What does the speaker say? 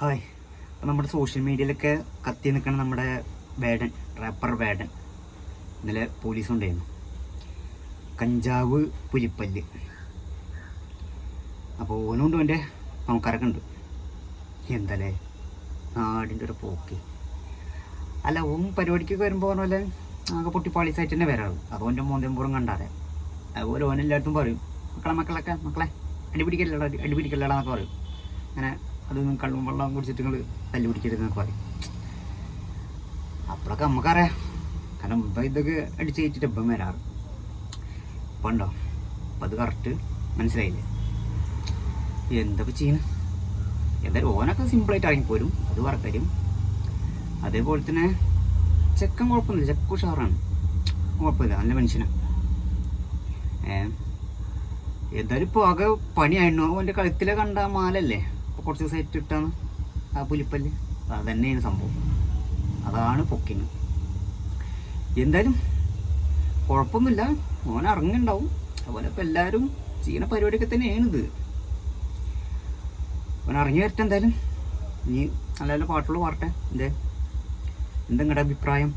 Hi. അപ്പോൾ നമ്മുടെ social മീഡിയയിലൊക്കെ കത്തി നിൽക്കണ നമ്മുടെ വേടൻ റാപ്പർ വേടൻ. ഇന്നലെ പോലീസ് ഉണ്ടായിരുന്നു. കഞ്ചാവ് പുലിപ്പല്ല്. അപ്പോൾ ഓനുകൊണ്ട് എന്റെ പണക്കാരൊക്കെ ഉണ്ട്. എന്തല്ലേ നാടിന്റെ ഒരു പോക്ക്. അല്ല ഓൻ പരിപാടിക്കൊക്കെ വരുമ്പോൾ പറഞ്ഞ പോലെ ആകെ പൊട്ടി പാളീസായിട്ട് തന്നെ വരാറ്. എന്റെ മോന്തമ്പൂറും കണ്ടാറേ അതുപോലെ ഓൻ പറയും മക്കളെ മക്കളൊക്കെ മക്കളെ അടിപിടിക്കല്ലടാ അടിപിടിക്കല്ലടാ എന്നൊക്കെ പറയും. അങ്ങനെ അതൊന്നും കള്ളും വെള്ളം കുടിച്ചിട്ട് നിങ്ങൾ തല്ലി പിടിക്കരുതെന്നൊക്കെ പറയും. അപ്പോഴൊക്കെ നമുക്കറിയാം കാരണം ഇപ്പം ഇതൊക്കെ അടിച്ച് കയറ്റിട്ട് ഇപ്പം വരാറ്. ഇപ്പം ഉണ്ടോ? അപ്പം അത് കറക്റ്റ് മനസ്സിലായില്ലേ? എന്തൊക്കെ ചെയ്യുന്നു എന്തായാലും ഓനൊക്കെ സിമ്പിളായിട്ട് ഇറങ്ങിപ്പോരും അത് വേറെ അതേപോലെ തന്നെ ചെക്കൻ കുഴപ്പമൊന്നുമില്ല. ചെക്ക് ഉഷാറാണ്. കുഴപ്പമില്ല. നല്ല മനുഷ്യനാണ് ഏ? എന്തായാലും ഇപ്പോൾ ആകെ പണിയായിരുന്നു. അവന്റെ കഴുത്തിലെ കണ്ട മാലല്ലേ? കുറച്ച് ദിവസം ഇട്ടാണ് ആ പുലിപ്പല്ല്. അത് തന്നെയാണ് സംഭവം. അതാണ് പൊക്കിന്. എന്തായാലും കുഴപ്പമൊന്നുമില്ല. മോൻ ഇറങ്ങുന്നുണ്ടാവും. അതുപോലെ ഇപ്പം എല്ലാവരും ചെയ്യുന്ന പരിപാടിയൊക്കെ തന്നെയാണ് ഇത് ഓൻ ഇറങ്ങി വരട്ടെ എന്തായാലും. നീ നല്ല നല്ല പാട്ടുകൾ പാടട്ടെ. എന്തേ? എന്താ നിങ്ങളുടെ അഭിപ്രായം?